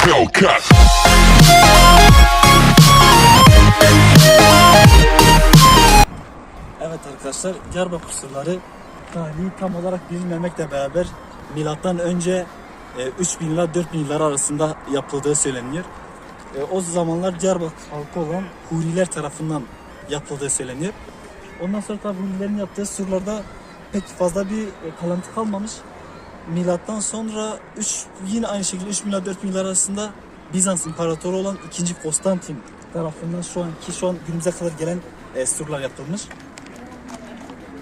Hellcat. Evet arkadaşlar Diyarbakır surları tarihi tam olarak bilinmemekle beraber milattan önce e, 3000 ila 4000 yıllar arasında yapıldığı söyleniyor. E, o zamanlar Diyarbakır halkı olan Huriler tarafından yapıldığı söyleniyor. Ondan sonra tabi Hurilerin yaptığı surlarda pek fazla bir e, kalıntı kalmamış. Milattan sonra 3 yine aynı şekilde 3000 ila 4000 yıllar arasında Bizans İmparatoru olan 2. Konstantin tarafından şu anki şu an günümüze kadar gelen e, surlar yapılmış.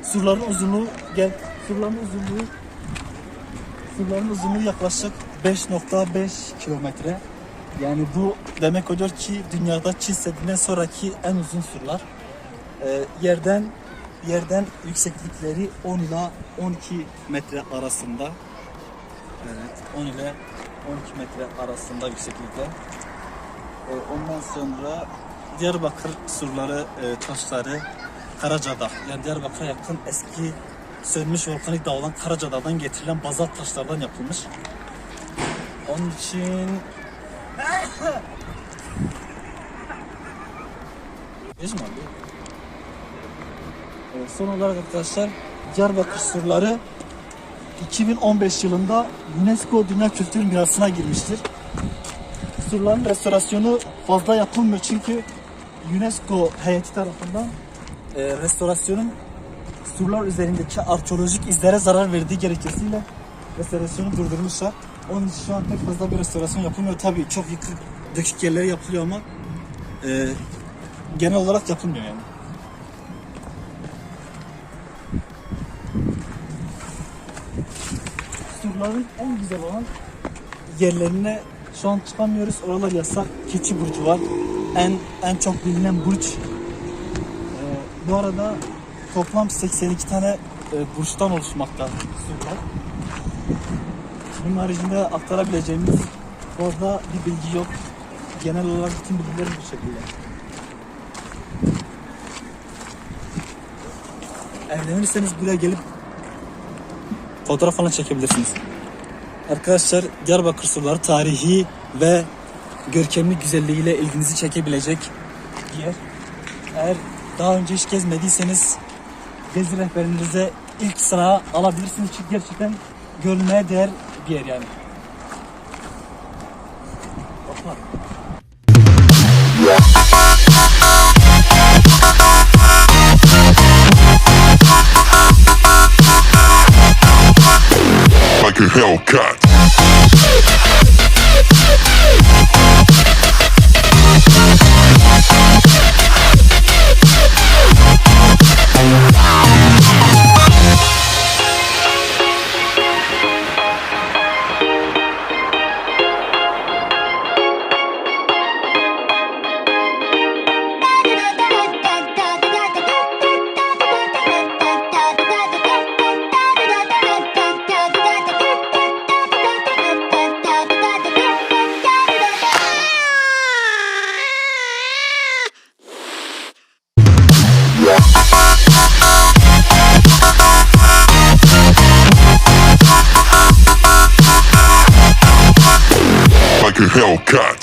Surların uzunluğu gel surların uzunluğu surların uzunluğu yaklaşık 5.5 kilometre. Yani bu demek oluyor ki dünyada Çin sonraki en uzun surlar. Ee, yerden yerden yükseklikleri 10 ila 12 metre arasında. Evet, 10 ile 12 metre arasında yükseklikte. Ee, ondan sonra Diyarbakır surları, e, taşları Karacadağ, yani Diyarbakır'a yakın eski sönmüş volkanik dağ olan Karacadağ'dan getirilen bazalt taşlardan yapılmış. Onun için mi abi? Evet, son olarak arkadaşlar Diyarbakır surları 2015 yılında UNESCO Dünya Kültür Mirası'na girmiştir. Surların restorasyonu fazla yapılmıyor çünkü UNESCO heyeti tarafından e, restorasyonun surlar üzerindeki arkeolojik izlere zarar verdiği gerekçesiyle restorasyonu durdurmuşlar. Onun için şu an pek fazla bir restorasyon yapılmıyor. Tabii çok yıkık, dökük yerlere yapılıyor ama e, genel olarak yapılmıyor yani. Surların en güzel olan yerlerine şu an çıkamıyoruz. Oralar yasak. Keçi burcu var. En en çok bilinen burç. Ee, bu arada toplam 82 tane e, burçtan oluşmakta surlar. Bunun haricinde aktarabileceğimiz fazla bir bilgi yok. Genel olarak bütün bilgiler bu şekilde. Evlenirseniz buraya gelip fotoğraf falan çekebilirsiniz. Arkadaşlar Diyarbakır surları tarihi ve görkemli güzelliğiyle ilginizi çekebilecek bir yer. Eğer daha önce hiç gezmediyseniz gezi rehberinize ilk sıra alabilirsiniz çünkü gerçekten görülmeye değer bir yer yani. Hellcat. Hellcat.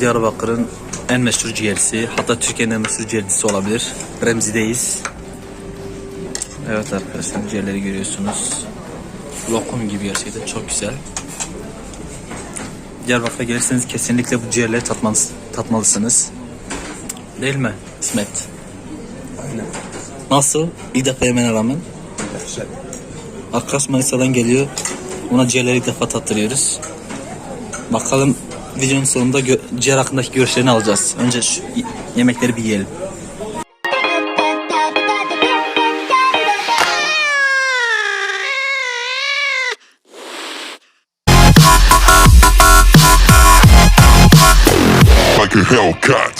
Diyarbakır'ın en meşhur ciğerisi, hatta Türkiye'nin en meşhur ciğercisi olabilir. Remzi'deyiz. Evet arkadaşlar ciğerleri görüyorsunuz. Lokum gibi gerçekten çok güzel. Diyarbakır'a gelirseniz kesinlikle bu ciğerleri tatmanız, tatmalısınız. Değil mi İsmet? Aynen. Nasıl? İlk defa yemene rağmen. Arkadaş Manisa'dan geliyor. Ona ciğerleri ilk defa tattırıyoruz. Bakalım videonun sonunda gö- ciğer hakkındaki görüşlerini alacağız. Önce şu yemekleri bir yiyelim. Hellcat.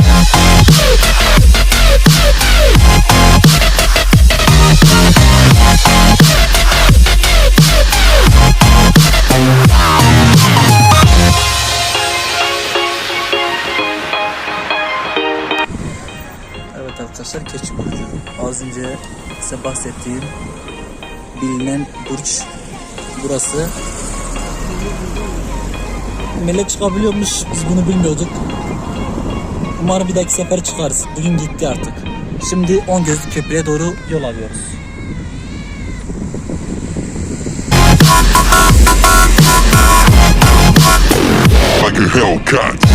Bahsettiğim bilinen burç burası. Melek çıkabiliyormuş. Biz bunu bilmiyorduk. Umarım bir dahaki sefer çıkarız. Bugün gitti artık. Şimdi 10 gözlü köprüye doğru yol alıyoruz. like a Hellcat.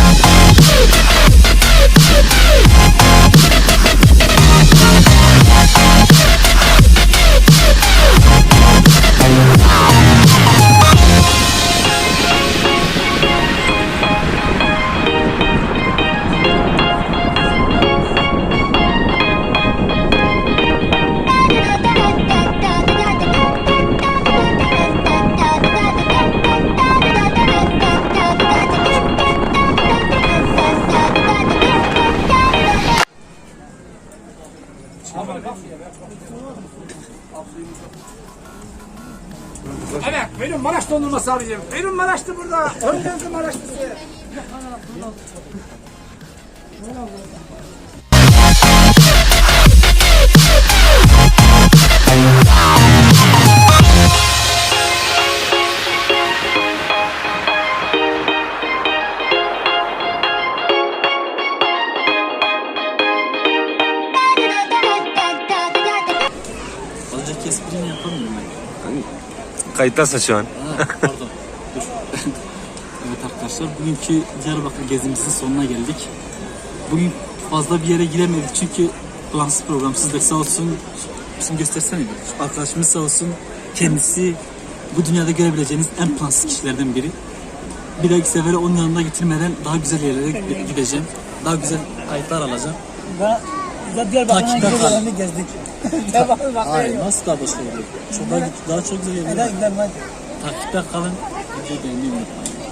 Evet, benim Maraş dondurması abicim. Benim Maraş'tı burada. Ön gözlü Maraşlısı. Kayıttasın şu an. Ha, pardon. Dur. evet arkadaşlar bugünkü Diyarbakır gezimizin sonuna geldik. Bugün fazla bir yere giremedik çünkü plansız programsızdık sağ olsun. Şimdi göstersene bir. Arkadaşımız sağ olsun. Kendisi bu dünyada görebileceğiniz en plansız kişilerden biri. Bir dahaki sefere onun yanında götürmeden daha güzel yerlere gi- gideceğim. Daha güzel kayıtlar alacağım. Takipte kal. gezdik. Hayır nasıl daha başka yerler? Çok daha, daha çok güzel yerler var. Takipte kalın. Videoyu beğenmeyi unutmayın.